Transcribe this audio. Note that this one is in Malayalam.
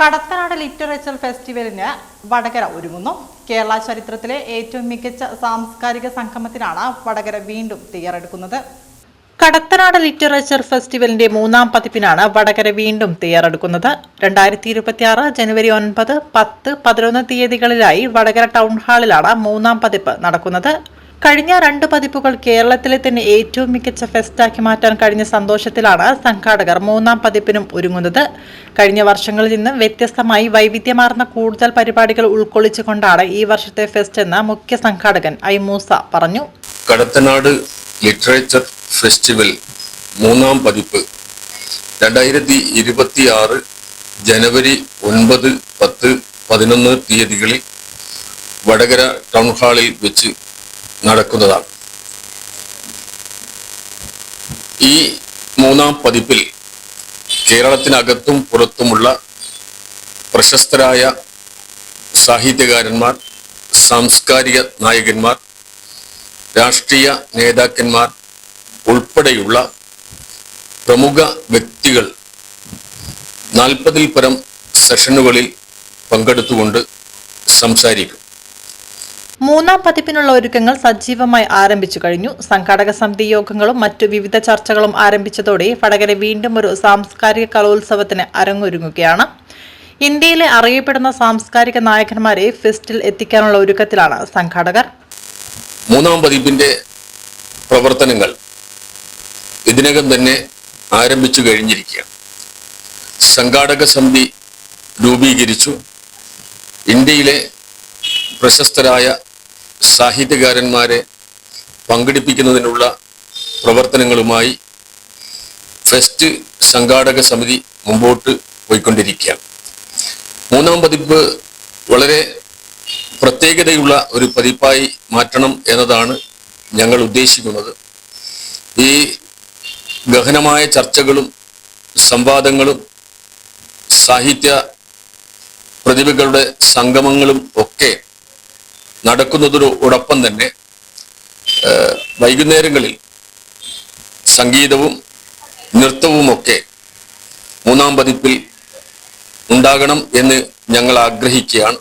കടത്തനാട് ലിറ്ററേച്ചർ ഫെസ്റ്റിവലിന് വടകര ഒരുങ്ങുന്നു. കേരള ചരിത്രത്തിലെ ഏറ്റവും മികച്ച സാംസ്കാരിക സംഗമത്തിനാണ് വടകര വീണ്ടും തയ്യാറെടുക്കുന്നത്. കടത്തനാട് ലിറ്ററേച്ചർ ഫെസ്റ്റിവലിന്റെ മൂന്നാം പതിപ്പിനാണ് വടകര വീണ്ടും തയ്യാറെടുക്കുന്നത്. രണ്ടായിരത്തി ഇരുപത്തി ആറ് ജനുവരി ഒൻപത് പത്ത് പതിനൊന്ന് തീയതികളിലായി വടകര ടൗൺ ഹാളിലാണ് മൂന്നാം പതിപ്പ് നടക്കുന്നത്. കഴിഞ്ഞ രണ്ട് പതിപ്പുകൾ കേരളത്തിലെ തന്നെ ഏറ്റവും മികച്ച ഫെസ്റ്റാക്കി മാറ്റാൻ കഴിഞ്ഞ സന്തോഷത്തിലാണ് സംഘാടകർ മൂന്നാം പതിപ്പിനും ഒരുങ്ങുന്നത്. കഴിഞ്ഞ വർഷങ്ങളിൽ നിന്ന് വ്യത്യസ്തമായി വൈവിധ്യമാർന്ന കൂടുതൽ പരിപാടികൾ ഉൾക്കൊള്ളിച്ചുകൊണ്ടാണ് ഈ വർഷത്തെ ഫെസ്റ്റ് എന്ന് മുഖ്യ സംഘാടകൻ ഐ മൂസ പറഞ്ഞു. കടത്തനാട് ലിറ്ററേച്ചർ ഫെസ്റ്റിവൽ മൂന്നാം പതിപ്പ് രണ്ടായിരത്തി ഇരുപത്തി ആറ് ജനുവരി ഒൻപത് പത്ത് പതിനൊന്ന് തീയതികളിൽ വടകര ടൗൺ ഹാളിൽ വെച്ച് നടക്കുന്നതാണ്. ഈ മൂന്നാം പതിപ്പിൽ കേരളത്തിനകത്തും പുറത്തുമുള്ള പ്രശസ്തരായ സാഹിത്യകാരന്മാർ സാംസ്കാരിക നായകന്മാർ രാഷ്ട്രീയ നേതാക്കന്മാർ ഉൾപ്പെടെയുള്ള പ്രമുഖ വ്യക്തികൾ നാൽപ്പതിൽ പരം സെഷനുകളിൽ പങ്കെടുത്തുകൊണ്ട് സംസാരിക്കും. മൂന്നാം പതിപ്പിനുള്ള ഒരുക്കങ്ങൾ സജീവമായി ആരംഭിച്ചു കഴിഞ്ഞു. സംഘാടക സമിതി യോഗങ്ങളും മറ്റു വിവിധ ചർച്ചകളും ആരംഭിച്ചതോടെ വടകര വീണ്ടും ഒരു സാംസ്കാരിക കലോത്സവത്തിന് അരങ്ങൊരുങ്ങുകയാണ്. ഇന്ത്യയിലെ അറിയപ്പെടുന്ന സാംസ്കാരിക നായകന്മാരെ ഫെസ്റ്റിൽ എത്തിക്കാനുള്ള ഒരുക്കത്തിലാണ് സംഘാടകർ. മൂന്നാം പതിപ്പിന്റെ പ്രവർത്തനങ്ങൾ ഇതിനകം തന്നെ ആരംഭിച്ചു കഴിഞ്ഞിരിക്കുകയാണ്. സംഘാടക സമിതി രൂപീകരിച്ചു. ഇന്ത്യയിലെ പ്രശസ്തരായ സാഹിത്യകാരന്മാരെ പങ്കെടുപ്പിക്കുന്നതിനുള്ള പ്രവർത്തനങ്ങളുമായി ഫെസ്റ്റ് സംഘാടക സമിതി മുമ്പോട്ട് പോയിക്കൊണ്ടിരിക്കുകയാണ്. മൂന്നാം പതിപ്പ് വളരെ പ്രത്യേകതയുള്ള ഒരു പതിപ്പായി മാറ്റണം എന്നതാണ് ഞങ്ങൾ ഉദ്ദേശിക്കുന്നത്. ഈ ഗഹനമായ ചർച്ചകളും സംവാദങ്ങളും സാഹിത്യ പ്രതിഭകളുടെ സംഗമങ്ങളും ഒക്കെ നടക്കുന്നതിനോടൊപ്പം തന്നെ വൈകുന്നേരങ്ങളിൽ സംഗീതവും നൃത്തവുമൊക്കെ മൂന്നാം പതിപ്പിൽ ഉണ്ടാകണം എന്ന് ഞങ്ങൾ ആഗ്രഹിക്കുകയാണ്.